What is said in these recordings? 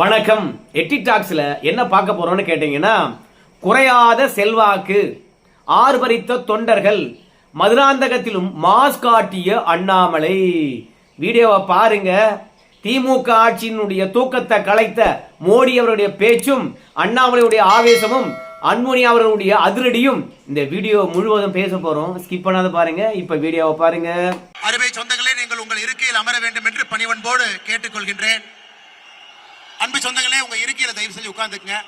வணக்கம். எட்டி டாக்ஸில் என்ன பார்க்க போறோம்னு கேட்டீங்கன்னா குறையாத செல்வாக்கு ஆர்பரித்த தொண்டர்கள் மதுராந்தகத்திலும் மாஸ் காட்டிய அண்ணாமலை. வீடியோவை பாருங்க. திமுக ஆட்சியினுடைய தூக்கத்தை கலைத்த மோடி அவருடைய பேச்சும் அண்ணாமலையுடைய ஆவேசமும் அன்முனி அவர்களுடைய அதிரடியும் இந்த வீடியோ முழுவதும் பேச போறோம். ஸ்கிப் பண்ணாத பாருங்க. இப்ப வீடியோவை பாருங்க. அருமை சொந்தங்களே நீங்கள் உங்கள் இருக்கையில் அமர வேண்டும் என்று பணிவன்போடு கேட்டுக்கொள்கின்றேன். அன்பு சொந்தங்களே உங்க இருக்கையில தயவு செஞ்சு உட்கார்ந்துக்குங்க.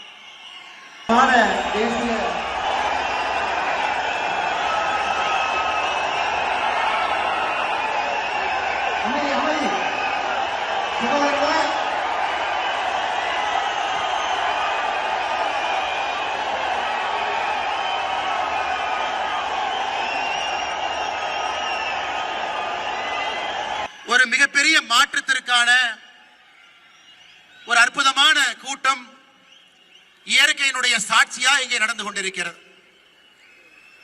சாட்சியா நடந்து கொண்டிருக்கிறது.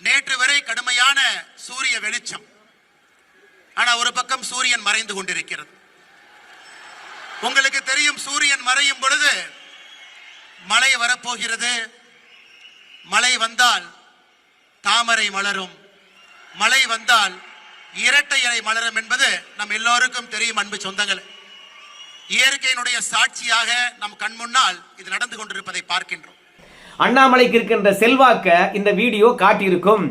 நேற்று வரை கடுமையான சூரிய வெளிச்சம். ஆனா ஒரு பக்கம் சூரியன் மறைந்து கொண்டிருக்கிறது. உங்களுக்கு தெரியும் சூரியன் மறையும் பொழுது மழை வரப்போகிறது. மழை வந்தால் தாமரை மலரும். மழை வந்தால் இரட்டை இலை மலரும் என்பது நம் எல்லோருக்கும் தெரியும் அன்பு சொந்தங்கள். இயற்கையினுடைய சாட்சியாக நம் கண் முன்னால் இது நடந்து கொண்டிருப்பதை பார்க்கின்றோம். அண்ணாமலைக்கு இருக்கின்ற செல்வாக்க இந்த வீடியோ காட்டியிருக்கும்.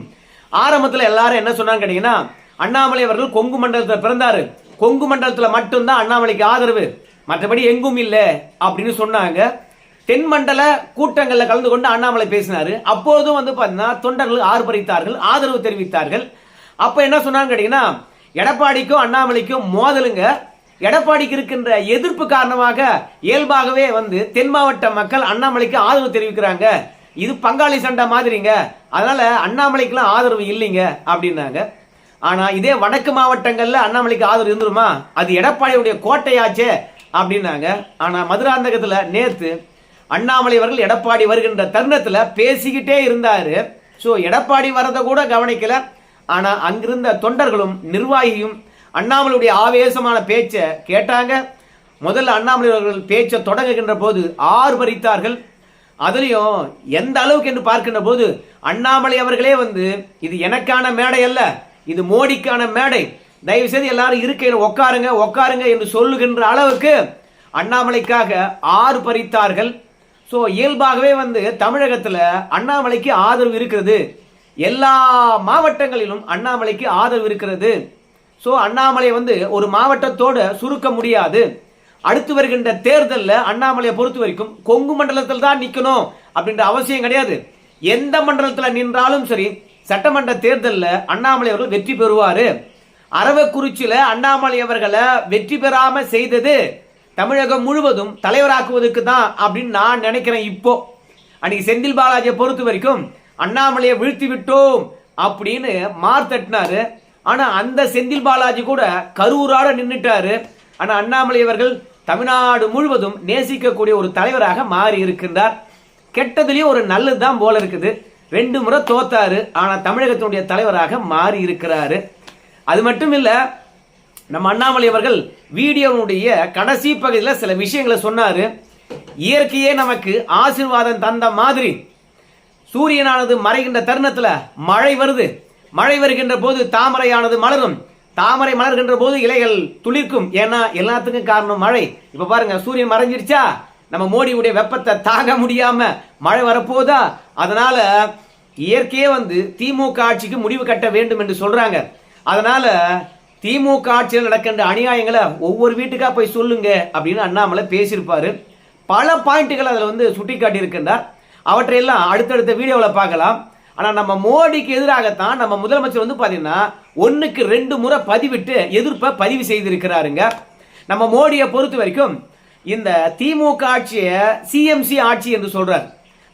ஆரம்பத்தில் எல்லாரும் என்ன சொன்னாங்க கேட்டீங்கன்னா அண்ணாமலை அவர்கள் கொங்கு மண்டலத்தில் பிறந்தாரு. கொங்கு மண்டலத்தில் மட்டும்தான் அண்ணாமலைக்கு ஆதரவு. மற்றபடி எங்கும் இல்லை அப்படின்னு சொன்னாங்க. தென் மண்டல கலந்து கொண்டு அண்ணாமலை பேசினார். அப்போதும் வந்து பார்த்தீங்கன்னா தொண்டர்கள் ஆர்ப்பரித்தார்கள் ஆதரவு தெரிவித்தார்கள். அப்போ என்ன சொன்னாங்க கேட்டீங்கன்னா எடப்பாடிக்கும் அண்ணாமலைக்கும் மோதலுங்க. எடப்பாடிக்கு இருக்கின்ற எதிர்ப்பு காரணமாக இயல்பாகவே வந்து தென் மாவட்ட மக்கள் அண்ணாமலைக்கு ஆதரவு தெரிவிக்கிறாங்க. இது பங்காளி சண்டை மாதிரிங்க. அதனால அண்ணாமலைக்கெல்லாம் ஆதரவு இல்லைங்க அப்படின்னாங்க. ஆனா இதே வடக்கு மாவட்டங்கள்ல அண்ணாமலைக்கு ஆதரவு இருந்துருமா? அது எடப்பாடியுடைய கோட்டையாச்சே அப்படின்னாங்க. ஆனா மதுராந்தகத்துல நேத்து அண்ணாமலை அவர்கள் எடப்பாடி வருகின்ற தருணத்துல பேசிக்கிட்டே இருந்தாரு. ஸோ எடப்பாடி வரதை கூட கவனிக்கல. ஆனா அங்கிருந்த தொண்டர்களும் நிர்வாகியும் அண்ணாமலையுடைய ஆவேசமான பேச்சை கேட்டாங்க. முதல்ல அண்ணாமலை அவர்கள் பேச்சை தொடங்குகின்ற போது ஆறு பறித்தார்கள் அதுலேயும் எந்த அளவுக்கு என்று பார்க்கின்ற போது அண்ணாமலை அவர்களே வந்து இது எனக்கான மேடை அல்ல இது மோடிக்கான மேடை. தயவு செய்து எல்லாரும் இருக்கையில் உட்காருங்க உட்காருங்க என்று சொல்லுகின்ற அளவுக்கு அண்ணாமலைக்காக ஆறு பறித்தார்கள் ஸோ இயல்பாகவே வந்து தமிழகத்தில் அண்ணாமலைக்கு ஆதரவு இருக்கிறது. எல்லா மாவட்டங்களிலும் அண்ணாமலைக்கு ஆதரவு இருக்கிறது. ஸோ அண்ணாமலை வந்து ஒரு மாவட்டத்தோடு சுருக்க முடியாது. அடுத்து வருகின்ற தேர்தலில் அண்ணாமலையை பொறுத்த வரைக்கும் கொங்கு மண்டலத்தில் தான் நிற்கணும் அப்படின்ற அவசியம் கிடையாது. எந்த மண்டலத்தில் நின்றாலும் சரி சட்டமன்ற தேர்தலில் அண்ணாமலை அவர்கள் வெற்றி பெறுவார். அரவக்குறிச்சியில் அண்ணாமலை அவர்களை வெற்றி பெறாமல் செய்தது தமிழகம் முழுவதும் தலைவராக்குவதற்கு தான் அப்படின்னு நான் நினைக்கிறேன் இப்போ. அன்னைக்கு செந்தில் பாலாஜியை பொறுத்த வரைக்கும் அண்ணாமலையை வீழ்த்தி விட்டோம் அப்படின்னு மார் தட்டினாரு ஆனா அந்த செந்தில் பாலாஜி கூட கரூராட நின்றுட்டாரு ஆனா அண்ணாமலை அவர்கள் தமிழ்நாடு முழுவதும் நேசிக்கக்கூடிய ஒரு தலைவராக மாறி இருக்கின்றார். கெட்டதுலயும் ஒரு நல்லது தான் போல இருக்குது. ரெண்டு முறை தோத்தாரு. ஆனா தமிழகத்தினுடைய தலைவராக மாறி இருக்கிறாரு. அது மட்டும் இல்ல நம்ம அண்ணாமலை அவர்கள் வீடியோனுடைய கடைசி பகுதியில் சில விஷயங்களை சொன்னாரு. இயற்கையே நமக்கு ஆசீர்வாதம் தந்த மாதிரி. சூரியனானது மறைகின்ற தருணத்துல மழை வருது. மழை வருகின்ற போது தாமரையானது மலரும். தாமரை மலர்கின்ற போது இலைகள் துளிர்க்கும். ஏன்னா எல்லாத்துக்கும் காரணம் மழை. இப்ப பாருங்க சூரியன் மறைஞ்சிருச்சா? நம்ம மோடியுடைய வெப்பத்தை தாங்க முடியாம மழை வரப்போதா? அதனால இயற்கையே வந்து திமுக ஆட்சிக்கு முடிவு கட்ட வேண்டும் என்று சொல்றாங்க. அதனால திமுக ஆட்சியில் நடக்கின்ற அநியாயங்களை ஒவ்வொரு வீட்டுக்கா போய் சொல்லுங்க அப்படின்னு அண்ணாமலை பேசியிருப்பாரு. பல பாயிண்ட்டுகள் அதில் வந்து சுட்டி காட்டியிருக்கின்றார் அவற்றையெல்லாம் அடுத்தடுத்த வீடியோவில் பார்க்கலாம். ஆனால் நம்ம மோடிக்கு எதிராகத்தான் நம்ம முதலமைச்சர் வந்து பார்த்தீங்கன்னா ஒன்றுக்கு ரெண்டு முறை பதிவிட்டு எதிர்ப்பை பதிவு செய்திருக்கிறாருங்க. நம்ம மோடியை பொறுத்த வரைக்கும் இந்த திமுக ஆட்சியை சிஎம்சி ஆட்சி என்று சொல்கிறார்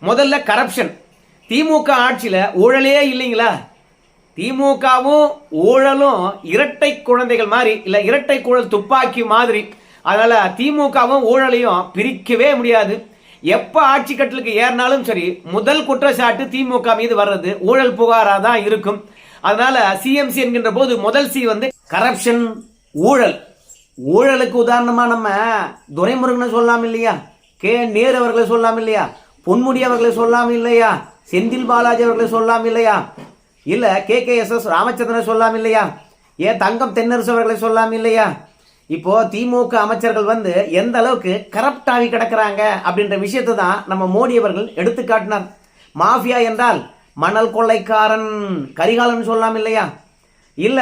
முதல்ல கரப்ஷன் திமுக ஆட்சியில் ஊழலே இல்லைங்களா? திமுகவும் ஊழலும் இரட்டை குழந்தைகள் மாதிரி இல்லை இரட்டை குழல் துப்பாக்கி மாதிரி. அதனால் திமுகவும் ஊழலையும் பிரிக்கவே முடியாது. எப்போ ஆட்சி கட்டலுக்கு ஏறினாலும் சரி முதல் குற்றச்சாட்டு திமுக மீது வர்றது. ஊழல் புகாராக தான் இருக்கும். அதனால சிஎம்சி என்கின்ற போது முதல் சி வந்து கரப்ஷன் ஊழல். ஊழலுக்கு உதாரணமா நம்ம துரைமுருகனை சொல்லலாம் இல்லையா? கே நேர் அவர்களை சொல்லலாம் இல்லையா? பொன்முடி அவர்களை சொல்லலாம் இல்லையா? செந்தில் பாலாஜி அவர்களை சொல்லலாம் இல்லையா? இல்ல கே கே எஸ் எஸ் ராமச்சந்திரனை சொல்லலாம் இல்லையா? ஏன் தங்கம் தென்னரசு அவர்களை சொல்லலாம் இல்லையா? இப்போ திமுக அமைச்சர்கள் வந்து எந்த அளவுக்கு கரப்ட் ஆகி கிடக்கிறாங்க அப்படின்ற விஷயத்தை தான் நம்ம மோடி அவர்கள் எடுத்து காட்டினார் மாஃபியா என்றால் மணல் கொள்ளைக்காரன் கரிகாலன் சொல்லலாம் இல்லையா? இல்ல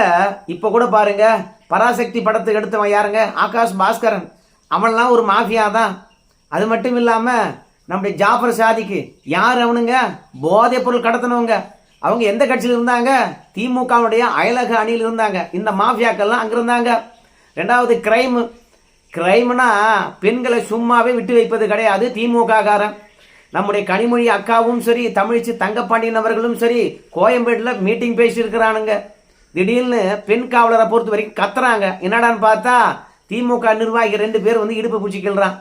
இப்ப கூட பாருங்க பராசக்தி படத்துக்கு எடுத்தவன் யாருங்க? ஆகாஷ் பாஸ்கரன். அவன்லாம் ஒரு மாஃபியா தான். அது மட்டும் இல்லாம நம்முடைய ஜாஃபர் சாதிக்கு யார் அவனுங்க? போதைப் பொருள் கடத்தினவங்க. அவங்க எந்த கட்சியில் இருந்தாங்க? திமுகவுடைய அயலக அணியில் இருந்தாங்க. இந்த மாஃபியாக்கள்லாம் அங்கே இருந்தாங்க. ரெண்டாவது கிரைம் கிரைம்னா பெண்களை சும்மாவே விட்டு வைப்பது கிடையாது. திமுக காரன் நம்முடைய கனிமொழி அக்காவும் சரி தமிழிச்சு தங்கப்பாண்டியன் அவர்களும் சரி கோயம்பேட்டில் மீட்டிங் பேசியிருக்கிறானுங்க. திடீர்னு பெண் காவலரை பொறுத்த வரைக்கும் கத்துறாங்க. என்னடான்னு பார்த்தா திமுக நிர்வாகி ரெண்டு பேர் வந்து இடுப்பு பிடிச்சிக்கிறான்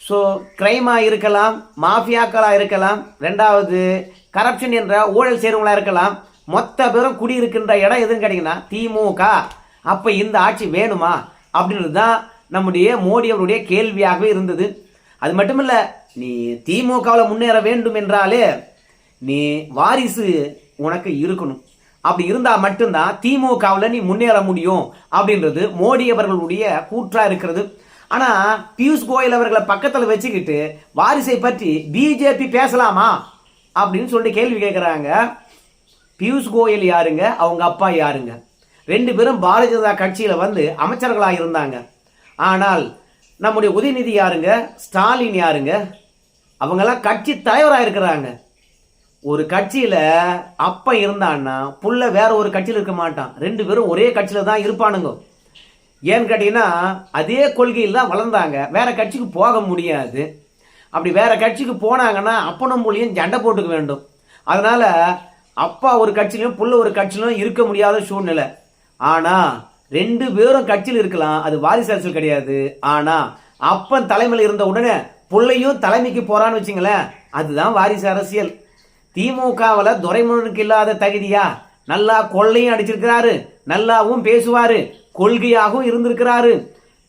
ஸோ கிரைமாக இருக்கலாம் மாஃபியாக்களாக இருக்கலாம் ரெண்டாவது கரப்ஷன் என்ற ஊழல் செய்கிறவங்களாக இருக்கலாம். மொத்த பேரும் குடியிருக்கின்ற இடம் எதுன்னு கேட்டிங்கன்னா திமுக. அப்போ இந்த ஆட்சி வேணுமா? அப்படின்றது தான் நம்முடைய மோடி அவருடைய கேள்வியாகவே இருந்தது. அது மட்டும் இல்லை நீ திமுகவில் முன்னேற வேண்டும் என்றாலே நீ வாரிசு உனக்கு இருக்கணும். அப்படி இருந்தால் மட்டும்தான் திமுகவில் நீ முன்னேற முடியும் அப்படின்றது மோடி அவர்களுடைய கூற்றாக இருக்கிறது. ஆனால் பியூஷ் கோயல் அவர்களை பக்கத்தில் வச்சுக்கிட்டு வாரிசை பற்றி பிஜேபி பேசலாமா அப்படின்னு சொல்லிட்டு கேள்வி கேட்குறாங்க பியூஷ் கோயல் யாருங்க? அவங்க அப்பா யாருங்க? ரெண்டு பேரும் பாரதிய ஜனதா கட்சியில் வந்து அமைச்சர்களாக இருந்தாங்க. ஆனால் நம்முடைய உதயநிதி யாருங்க? ஸ்டாலின் யாருங்க? அவங்கெல்லாம் கட்சி தலைவராக இருக்கிறாங்க. ஒரு கட்சியில் அப்பா இருந்தான்னா புள்ள வேற ஒரு கட்சியில் இருக்க மாட்டான். ரெண்டு பேரும் ஒரே கட்சியில் தான் இருப்பானுங்க. ஏன்னு கேட்டிங்கன்னா அதே கொள்கையில் தான் வளர்ந்தாங்க. வேற கட்சிக்கு போக முடியாது. அப்படி வேற கட்சிக்கு போனாங்கன்னா அப்பனும் மொழியும் சண்டை போட்டுக்க வேண்டும். அதனால் அப்பா ஒரு கட்சியிலும் புள்ள ஒரு கட்சியிலும் இருக்க முடியாத சூழ்நிலை. ஆனா ரெண்டு பேரும் கட்சியில் இருக்கலாம் அது வாரிசு அரசியல் கிடையாது. ஆனா அப்பன் தலைமையில் இருந்த உடனே பிள்ளையும் தலைமைக்கு போறான்னு வச்சுங்களேன் அதுதான் வாரிசு அரசியல். திமுகவில் துரைமுருகனுக்கு இல்லாத தகுதியா? நல்லா கொள்ளையும் அடிச்சிருக்கிறாரு நல்லாவும் பேசுவாரு கொள்கையாகவும் இருந்திருக்கிறாரு.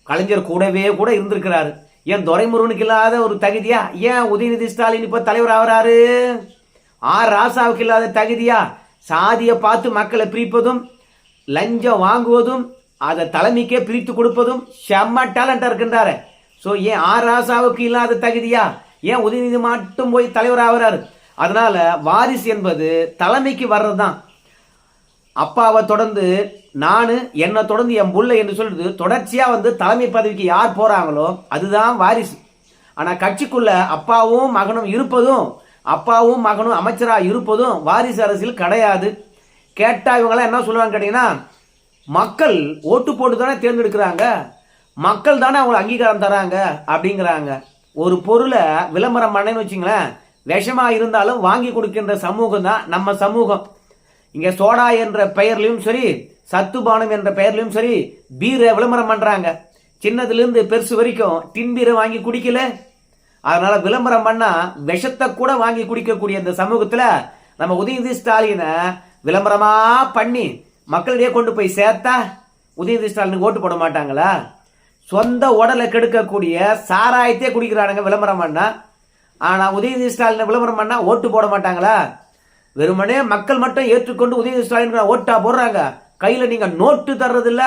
கலைஞர் கூடவே கூட இருந்திருக்கிறாரு. ஏன் துரைமுருகனுக்கு இல்லாத ஒரு தகுதியா? ஏன் உதயநிதி ஸ்டாலின் இப்ப தலைவர் ஆகிறாரு? ஆர் ராசாவுக்கு இல்லாத தகுதியா? சாதியை பார்த்து மக்களை பிரிப்பதும் லஞ்சம் வாங்குவதும் அதை தலைமைக்கே பிரித்து கொடுப்பதும் செம்ம டேலண்டா இருக்கின்றாரு. ஸோ ஏன் ஆர் ராசாவுக்கு இல்லாத தகுதியா? ஏன் உதயநிதி மட்டும் போய் தலைவர் ஆகிறாரு? அதனால வாரிசு என்பது தலைமைக்கு வர்றது தான் அப்பாவை தொடர்ந்து நான் என்னை தொடர்ந்து என் புள்ள என்று சொல்றது தொடர்ச்சியா வந்து தலைமை பதவிக்கு யார் போறாங்களோ அதுதான் வாரிசு. ஆனா கட்சிக்குள்ள அப்பாவும் மகனும் இருப்பதும் அப்பாவும் மகனும் அமைச்சராக இருப்பதும் வாரிசு அரசியல் கிடையாது. கேட்டால் இவங்கெல்லாம் என்ன சொல்லுவாங்கன்னு கேட்டிங்கன்னா மக்கள் ஓட்டு போட்டு தானே தேர்ந்தெடுக்கிறாங்க. மக்கள் தானே அவங்களை அங்கீகாரம் தராங்க அப்படிங்கிறாங்க. ஒரு பொருளை விளம்பரம் பண்ணேன்னு வச்சுங்களேன் விஷமாக இருந்தாலும் வாங்கி கொடுக்கின்ற சமூகம் தான் நம்ம சமூகம். இங்கே சோடா என்ற பெயர்லையும் சரி சத்துபானம் என்ற பெயர்லையும் சரி பீரை விளம்பரம் பண்ணுறாங்க சின்னதுலேருந்து பெருசு வரைக்கும் டின்பீரை வாங்கி குடிக்கல. அதனால் விளம்பரம் பண்ணால் விஷத்தை கூட வாங்கி குடிக்கக்கூடிய இந்த சமூகத்தில் நம்ம உதயநிதி ஸ்டாலினை விளம்பரமாக பண்ணி மக்களிடையே கொண்டு போய் சேர்த்தா உதயநிதி ஸ்டாலினுக்கு ஓட்டு போட மாட்டாங்களா? சொந்த உடலை கெடுக்கக்கூடிய சாராயத்தையே குடிக்கிறானுங்க விளம்பரம் பண்ணால் ஆனால் உதயநிதி ஸ்டாலினை விளம்பரம் பண்ணால் ஓட்டு போட மாட்டாங்களா? வெறுமனே மக்கள் மட்டும் ஏற்றுக்கொண்டு உதயநிதி ஸ்டாலின் ஓட்டா போடுறாங்க. கையில் நீங்கள் நோட்டு தர்றதில்ல.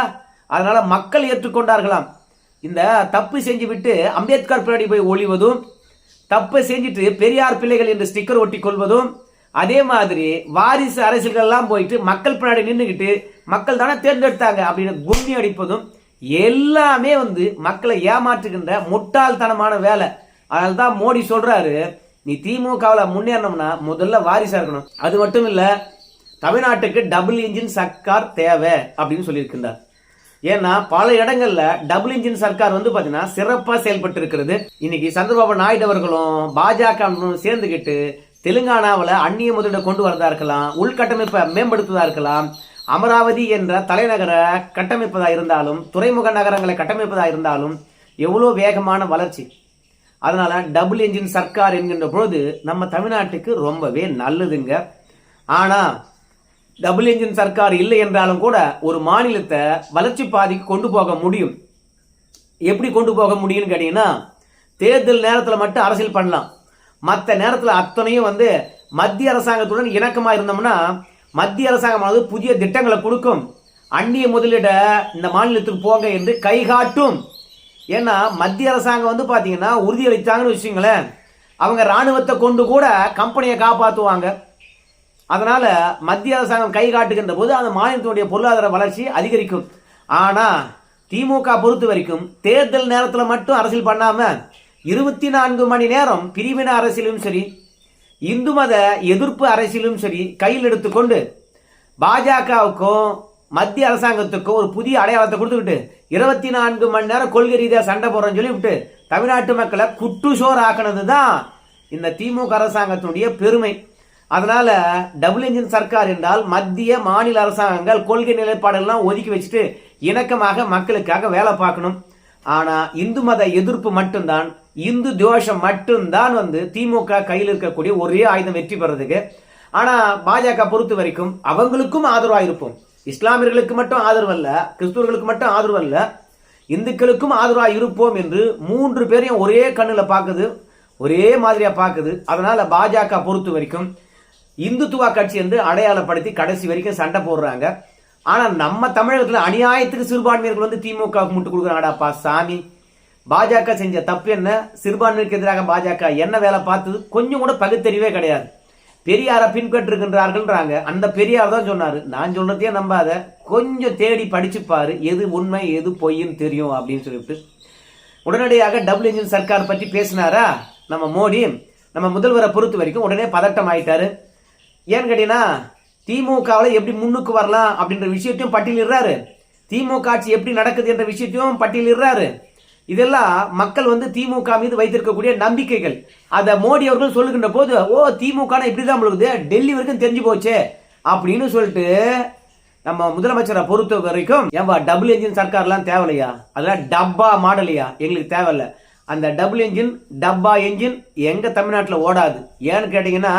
அதனால் மக்கள் ஏற்றுக்கொண்டார்களாம். இந்த தப்பு செஞ்சு விட்டு அம்பேத்கர் பின்னாடி போய் ஒழிவதும் தப்பை செஞ்சுட்டு பெரியார் பிள்ளைகள் என்று ஸ்டிக்கர் ஒட்டி கொள்வதும் அதே மாதிரி வாரிசு அரசியல்கள்லாம் போயிட்டு மக்கள் பின்னாடி நின்றுக்கிட்டு மக்கள் தானே தேர்ந்தெடுத்தாங்க அப்படின்னு கும்மி அடிப்பதும் எல்லாமே வந்து மக்களை ஏமாற்றுகின்ற முட்டாள்தனமான வேலை. அதனால தான் மோடி சொல்றாரு நீ திமுகவில் முன்னேறணும்னா முதல்ல வாரிசாக இருக்கணும். அது மட்டும் இல்லை தமிழ்நாட்டுக்கு டபுள் இன்ஜின் சர்க்கார் தேவை அப்படின்னு சொல்லியிருக்கின்றார். ஏன்னா பல இடங்கள்ல டபுள் இன்ஜின் சர்க்கார் வந்து பாத்தீங்கன்னா சிறப்பா செயல்பட்டு இருக்கிறது இன்னைக்கு சந்திரபாபு நாயுடு அவர்களும் பாஜக சேர்ந்துகிட்டு தெலுங்கானாவில் அந்நிய முதலீடு கொண்டு வரதா இருக்கலாம் உள்கட்டமைப்பை மேம்படுத்துவதா இருக்கலாம் அமராவதி என்ற தலைநகரை கட்டமைப்பதா இருந்தாலும் துறைமுக நகரங்களை கட்டமைப்பதா இருந்தாலும் எவ்வளோ வேகமான வளர்ச்சி. அதனால டபுள் என்ஜின் சர்க்கார் என்கின்ற பொழுது நம்ம தமிழ்நாட்டுக்கு ரொம்பவே நல்லதுங்க. ஆனா டபுள் என்ஜின் சர்க்கார் இல்லை என்றாலும் கூட ஒரு மாநிலத்தை வளர்ச்சி பாதைக்கு கொண்டு போக முடியும். எப்படி கொண்டு போக முடியும்னு கேட்டீங்கன்னா தேர்தல் நேரத்தில் மட்டும் அரசியல் பண்ணலாம். மற்ற நேரத்தில் அத்தனையும் வந்து மத்திய அரசாங்கத்துடன் இணக்கமாக இருந்தோம்னா மத்திய அரசாங்கமானது புதிய திட்டங்களை கொடுக்கும். அந்நிய முதலீட இந்த மாநிலத்துக்கு போங்க என்று கைகாட்டும் ஏன்னா மத்திய அரசாங்கம் வந்து பார்த்தீங்கன்னா உறுதியளித்தாங்கன்னு வச்சுங்களேன் அவங்க ராணுவத்தை கொண்டு கூட கம்பெனியை காப்பாற்றுவாங்க அதனால் மத்திய அரசாங்கம் கை காட்டுகின்ற போது அந்த மாநிலத்தினுடைய பொருளாதார வளர்ச்சி அதிகரிக்கும். ஆனால் திமுக பொறுத்த வரைக்கும் தேர்தல் நேரத்தில் மட்டும் அரசியல் பண்ணாமல் இருபத்தி நான்கு மணி நேரம் பிரிவின அரசியலும் சரி இந்து மத எதிர்ப்பு அரசியலும் சரி கையில் எடுத்துக்கொண்டு பாஜகவுக்கும் மத்திய அரசாங்கத்துக்கும் ஒரு புதிய அடையாளத்தை கொடுத்துக்கிட்டு இருபத்தி நான்கு மணி நேரம் கொள்கை ரீதியாக சண்டை போடுறேன்னு சொல்லி விட்டு தமிழ்நாட்டு மக்களை குட்டுசோர் ஆக்கினது தான் இந்த திமுக அரசாங்கத்தினுடைய பெருமை. அதனால டபுள் இன்ஜின் சர்க்கார் என்றால் மத்திய மாநில அரசாங்கங்கள் கொள்கை நிலைப்பாடெல்லாம் ஒதுக்கி வச்சுட்டு இணக்கமாக மக்களுக்காக வேலை பார்க்கணும். ஆனா இந்து மத எதிர்ப்பு மட்டும்தான் இந்து தோஷம் மட்டும்தான் வந்து திமுக கையில் இருக்கக்கூடிய ஒரே ஆயுதம் வெற்றி பெறதுக்கு. ஆனா பாஜக பொறுத்த வரைக்கும் அவங்களுக்கும் ஆதரவா இருப்போம். இஸ்லாமியர்களுக்கு மட்டும் ஆதரவு அல்ல கிறிஸ்துவர்களுக்கு மட்டும் ஆதரவு அல்ல இந்துக்களுக்கும் ஆதரவா இருப்போம் என்று மூன்று பேரையும் ஒரே கண்ணுல பார்க்குது ஒரே மாதிரியா பார்க்குது. அதனால பாஜக பொறுத்த வரைக்கும் இந்துத்துவா கட்சி என்று அடையாளப்படுத்தி கடைசி வரைக்கும் சண்டை போடுறாங்க. ஆனால் நம்ம தமிழகத்தில் அநியாயத்துக்கு சிறுபான்மையர்கள் வந்து திமுகவுக்கு முட்டு கொடுக்குறாங்கடாப்பா சாமி. பாஜக செஞ்ச தப்பு என்ன? சிறுபான்மைக்கு எதிராக பாஜக என்ன வேலை பார்த்தது? கொஞ்சம் கூட பகுத்தறிவே கிடையாது. பெரியாரை பின்பற்றுகின்றார்கள்ன்றாங்க அந்த பெரியார் தான் சொன்னார். நான் சொல்றதையே நம்பாத. கொஞ்சம் தேடி படிச்சுப்பாரு. எது உண்மை எது பொய்ன்னு தெரியும் அப்படின்னு சொல்லிட்டு. உடனடியாக டபுள் இன்ஜின் சர்க்கார் பற்றி பேசினாரா? நம்ம மோடி. நம்ம முதல்வரை பொறுத்த வரைக்கும் உடனே பதட்டம் ஆயிட்டாரு. ஏன்னு கேட்டீங்கன்னா திமுகவில் எப்படி முன்னுக்கு வரலாம் அப்படின்ற விஷயத்தையும் பட்டியலிடுறாரு திமுக ஆட்சி எப்படி நடக்குது என்ற விஷயத்தையும் பட்டியலிடுறாரு இதெல்லாம் மக்கள் வந்து திமுக மீது வைத்திருக்கக்கூடிய நம்பிக்கைகள். அதை மோடி அவர்கள் சொல்லுகின்ற போது ஓ திமுக இப்படிதான் முழுது டெல்லி வரைக்கும் தெரிஞ்சு போச்சே. அப்படின்னு சொல்லிட்டு நம்ம முதலமைச்சரை பொறுத்த வரைக்கும் ஏன்பா டபுள் என்ஜின் சர்க்கார்லாம் தேவையில்லையா? அதெல்லாம் டப்பா மாடலையா? எங்களுக்கு தேவையில்ல. அந்த டபுள் என்ஜின் டப்பா என்ஜின் எங்கள் தமிழ்நாட்டில் ஓடாது. ஏன்னு கேட்டிங்கன்னா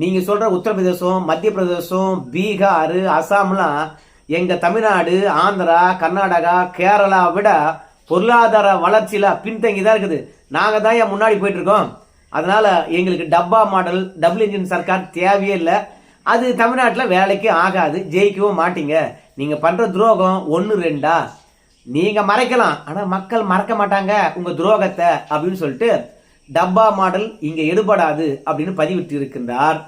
நீங்க சொல்ற உத்தரப்பிரதேசம் மத்திய பிரதேசம் பீகார் அசாம்லாம் எங்க தமிழ்நாடு ஆந்திரா கர்நாடகா கேரளா விட பொருளாதார வளர்ச்சியில பின்தங்கி தான் இருக்குது. நாங்க தான் ஏன் முன்னாடி போயிட்டு இருக்கோம் அதனால எங்களுக்கு டப்பா மாடல் டபுள் இன்ஜின் சர்க்கார் தேவையே இல்லை. அது தமிழ்நாட்டில் வேலைக்கு ஆகாது ஜெயிக்கவும் மாட்டீங்க. நீங்க பண்ற துரோகம் ஒன்று ரெண்டா? நீங்க மறைக்கலாம். ஆனா மக்கள் மறக்க மாட்டாங்க உங்க துரோகத்தை அப்படின்னு சொல்லிட்டு டப்பா மாடல் இங்கே எடுபடாது அப்படின்னு பதிவிட்டு இருக்கின்றார்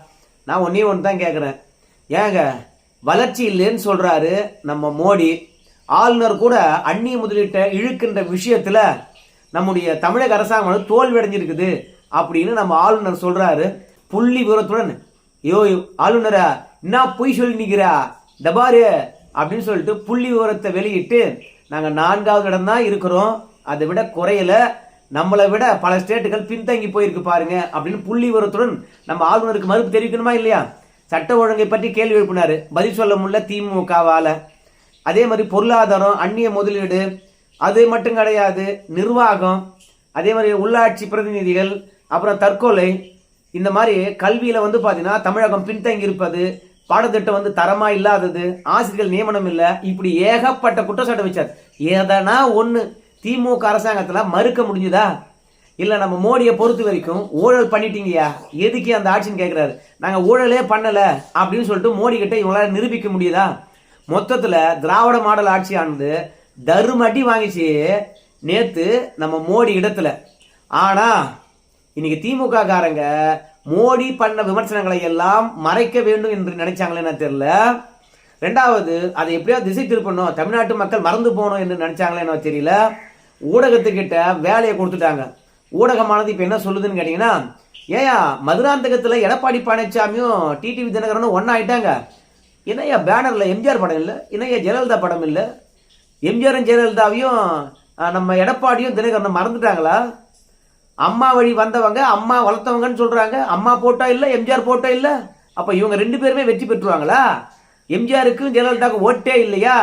நான் ஒன்றே ஒன்று தான் கேட்குறேன் ஏங்க வளர்ச்சி இல்லைன்னு சொல்கிறாரு நம்ம மோடி. ஆளுநர் கூட அந்நிய முதலீட்டை இழுக்கின்ற விஷயத்தில் நம்முடைய தமிழக அரசாங்கம் வந்து தோல்வியடைஞ்சிருக்குது அப்படின்னு நம்ம ஆளுநர் சொல்கிறாரு புள்ளி விவரத்துடன் யோ ஆளுநரா என்ன பொய் சொல்லி நிற்கிறா டபாரு அப்படின்னு சொல்லிட்டு புள்ளி விவரத்தை வெளியிட்டு நாங்கள் நான்காவது இடம் தான் இருக்கிறோம். அதை விட குறையல. நம்மளை விட பல ஸ்டேட்டுகள் பின்தங்கி போயிருக்கு பாருங்க அப்படின்னு புள்ளி விவரத்துடன் நம்ம ஆளுநருக்கு மறுப்பு தெரிவிக்கணுமா இல்லையா? சட்ட ஒழுங்கை பற்றி கேள்வி எழுப்பினார். பதில் சொல்ல முடியல திமுகவால். அதே மாதிரி பொருளாதாரம் அந்நிய முதலீடு அது மட்டும் கிடையாது நிர்வாகம் அதே மாதிரி உள்ளாட்சி பிரதிநிதிகள் அப்புறம் தற்கொலை இந்த மாதிரி கல்வியில் வந்து பார்த்தீங்கன்னா தமிழகம் பின்தங்கி இருப்பது பாடத்திட்டம் வந்து தரமாக இல்லாதது ஆசிரியர்கள் நியமனம் இல்லை இப்படி ஏகப்பட்ட குற்றச்சாட்டு வச்சார். எதனா ஒன்று திமுக அரசாங்கத்தில் மறுக்க முடிஞ்சுதா? இல்லை நம்ம மோடியை பொறுத்த வரைக்கும் ஊழல் பண்ணிட்டீங்கயா? எதுக்கு அந்த ஆட்சின்னு கேட்குறாரு நாங்கள் ஊழலே பண்ணலை அப்படின்னு சொல்லிட்டு மோடி கிட்ட இவங்களால நிரூபிக்க முடியுதா? மொத்தத்தில் திராவிட மாடல் ஆட்சியானது தருமடி வாங்கிச்சு நேற்று நம்ம மோடி இடத்துல. ஆனால் இன்னைக்கு திமுக காரங்க மோடி பண்ண விமர்சனங்களை எல்லாம் மறைக்க வேண்டும் என்று நினைச்சாங்களே என்ன தெரியல. ரெண்டாவது அதை எப்படியாவது திசை திருப்பணும் தமிழ்நாட்டு மக்கள் மறந்து போகணும் என்று நினச்சாங்களே என்ன தெரியல. ஊடகத்துக்கிட்ட வேலையை கொடுத்துட்டாங்க. ஊடகமானது இப்போ என்ன சொல்லுதுன்னு கேட்டிங்கன்னா ஏயா மதுராந்தகத்தில் எடப்பாடி பழனிசாமியும் டிடிவி தினகரனும் ஒன்றாயிட்டாங்க என்னையா பேனரில் எம்ஜிஆர் படம் இல்லை? என்னையா ஜெயலலிதா படம் இல்லை? எம்ஜிஆரும் ஜெயலலிதாவையும் நம்ம எடப்பாடியும் தினகரனும் மறந்துட்டாங்களா? அம்மா வழி வந்தவங்க அம்மா வளர்த்தவங்கன்னு சொல்கிறாங்க அம்மா போட்டா இல்லை எம்ஜிஆர் போட்டா இல்லை? அப்போ இவங்க ரெண்டு பேருமே வெற்றி பெற்றுவாங்களா எம்ஜிஆருக்கும் ஜெயலலிதாவுக்கும் ஓட்டே இல்லையா?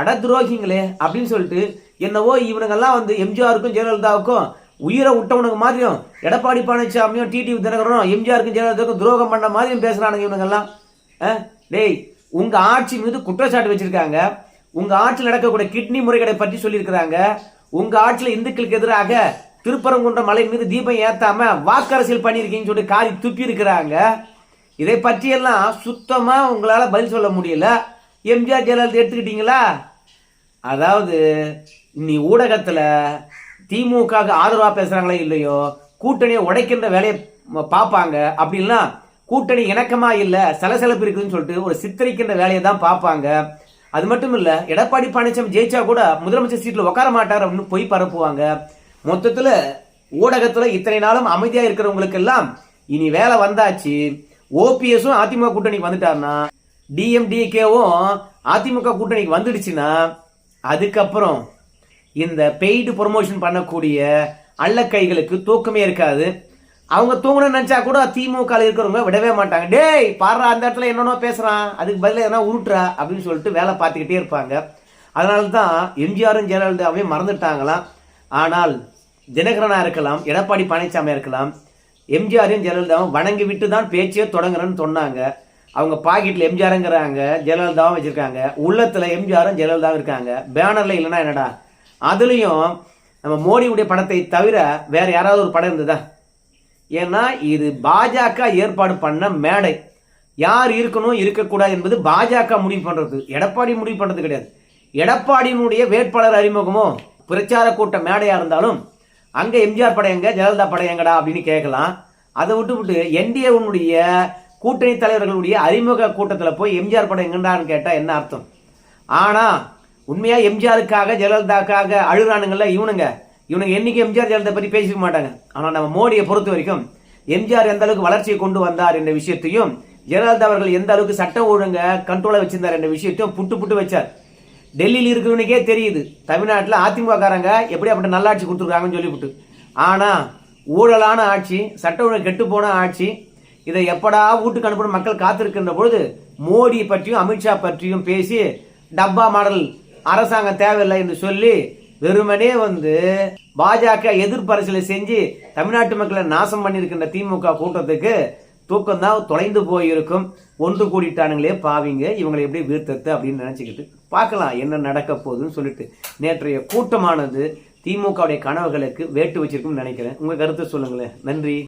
அட துரோகிங்களே அப்படின்னு சொல்லிட்டு என்னவோ இவனுங்கெல்லாம் வந்து எம்ஜிஆருக்கும் ஜெயலலிதாவுக்கும் உயிரை விட்டவனுக்கு மாதிரியும் எடப்பாடி பழனிசாமியும் டிடிவி தினகரனும் எம்ஜிஆருக்கும் ஜெயலலிதாவுக்கும் துரோகம் பண்ண மாதிரியும் பேசுகிறானுங்க இவனுங்கெல்லாம். டேய் உங்கள் ஆட்சி மீது குற்றச்சாட்டு வச்சிருக்காங்க. உங்கள் ஆட்சியில் நடக்கக்கூடிய கிட்னி முறைகளை பற்றி சொல்லியிருக்கிறாங்க. உங்கள் ஆட்சியில் இந்துக்களுக்கு எதிராக திருப்பரங்குன்ற மலை மீது தீபம் ஏற்றாமல் வாக்கரசியல் பண்ணியிருக்கீங்கன்னு சொல்லிட்டு காரி துப்பி இருக்கிறாங்க இதை பற்றியெல்லாம் சுத்தமாக உங்களால் பதில் சொல்ல முடியல. எம்ஜிஆர் ஜெயலலிதா எடுத்துக்கிட்டீங்களா? அதாவது நீ ஊடகத்தில் திமுக ஆதரவாக பேசுறாங்களோ இல்லையோ கூட்டணியை உடைக்கின்ற வேலையை பார்ப்பாங்க. அப்படின்னா கூட்டணி இணக்கமாக இல்லை சலசலப்பு இருக்குதுன்னு சொல்லிட்டு ஒரு சித்தரிக்கின்ற வேலையை தான் பார்ப்பாங்க. அது மட்டும் இல்லை எடப்பாடி பழனிசாமி ஜெயிச்சா கூட முதலமைச்சர் சீட்டில் உட்கார மாட்டார் அப்படின்னு போய் பரப்புவாங்க. மொத்தத்தில் ஊடகத்தில் இத்தனை நாளும் அமைதியாக இருக்கிறவங்களுக்கு எல்லாம் இனி வேலை வந்தாச்சு. ஓபிஎஸும் அதிமுக கூட்டணிக்கு வந்துட்டாருன்னா டிஎம்டிகேவும் அதிமுக கூட்டணிக்கு வந்துடுச்சுன்னா அதுக்கப்புறம் இந்த பெய்டு ப்ரொமோஷன் பண்ணக்கூடிய அள்ளக்கைகளுக்கு தூக்கமே இருக்காது. அவங்க தூங்கணும்னு நினச்சா கூட திமுக இருக்கிறவங்க விடவே மாட்டாங்க. டேய் பாடுறா அந்த இடத்துல என்னென்னோ பேசுகிறான் அதுக்கு பதில் எதனா உருட்டுறா அப்படின்னு சொல்லிட்டு வேலை பார்த்துக்கிட்டே இருப்பாங்க. அதனால தான் எம்ஜிஆரும் ஜெயலலிதாவையும் மறந்துட்டாங்களாம். ஆனால் தினகரனா இருக்கலாம் எடப்பாடி பழனிசாமியாக இருக்கலாம். எம்ஜிஆரையும் ஜெயலலிதாவும் வணங்கி விட்டு தான் பேச்சே தொடங்குறேன்னு சொன்னாங்க. அவங்க பாக்கெட்டில் எம்ஜிஆருங்கிறாங்க ஜெயலலிதாவும் வச்சுருக்காங்க. உள்ளத்தில் எம்ஜிஆரும் ஜெயலலிதாவும் இருக்காங்க. பேனரில் இல்லைன்னா என்னடா? அதுலேயும் நம்ம மோடியுடைய படத்தை தவிர வேறு யாராவது ஒரு படம் இருந்ததா? ஏன்னா இது பாஜக ஏற்பாடு பண்ண மேடை. யார் இருக்கணும் இருக்கக்கூடாது என்பது பாஜக முடிவு பண்ணுறது எடப்பாடி முடிவு பண்ணுறது கிடையாது. எடப்பாடியினுடைய வேட்பாளர் அறிமுகமோ பிரச்சார கூட்ட மேடையாக இருந்தாலும் அங்க எம்ஜிஆர் படம் எங்க ஜெயலலிதா படம் எங்கடா அப்படின்னு கேட்கலாம். அதை விட்டு விட்டு கூட்டணி தலைவர்களுடைய அறிமுக கூட்டத்தில் போய் எம்ஜிஆர் படம் எங்கடான்னு கேட்டால் என்ன அர்த்தம்? ஆனால் உண்மையாக எம்ஜிஆருக்காக ஜெயலலிதாக்காக அழுகிறானுங்கள இவனுங்க. இவனுங்க என்னைக்கு எம்ஜிஆர் ஜெயலலிதா பற்றி பேசிக்க மாட்டாங்க. ஆனால் நம்ம மோடியை பொறுத்த வரைக்கும் எம்ஜிஆர் எந்த அளவுக்கு வளர்ச்சியை கொண்டு வந்தார் என்ற விஷயத்தையும் ஜெயலலிதா அவர்கள் எந்த அளவுக்கு சட்டம் ஒழுங்க கண்ட்ரோலாக வச்சிருந்தார் என்ற விஷயத்தையும் புட்டு புட்டு வச்சார். டெல்லியில் இருக்கிறவனுக்கே தெரியுது. தமிழ்நாட்டில் அதிமுககாரங்க எப்படி அப்படி நல்லாட்சி கொடுத்துருக்காங்கன்னு சொல்லிவிட்டு. ஆனால் ஊழலான ஆட்சி சட்ட ஒழுங்கு கெட்டுப்போன ஆட்சி இதை எப்படா வீட்டுக்கு அனுப்பணும் மக்கள் காத்திருக்கின்ற பொழுது மோடி பற்றியும் அமித்ஷா பற்றியும் பேசி டப்பா மாடல் அரசாங்கம் தேவையில்லை என்று சொல்லி வெறுமனே வந்து பாஜக எதிர்பரிசீலனை செஞ்சு தமிழ்நாட்டு மக்களை நாசம் பண்ணியிருக்கின்ற திமுக கூட்டத்துக்கு தூக்கம்தான் தொலைந்து போயிருக்கும். ஒன்று கூடிட்டானுங்களே பாவிங்க. இவங்களை எப்படி வீழ்த்தத்து அப்படின்னு நினச்சிக்கிட்டு பார்க்கலாம் என்ன நடக்க போகுதுன்னு சொல்லிட்டு. நேற்றைய கூட்டமானது திமுகவுடைய கனவுகளுக்கு வேட்டு வச்சிருக்கும்னு நினைக்கிறேன். உங்கள் கருத்தை சொல்லுங்களேன். நன்றி.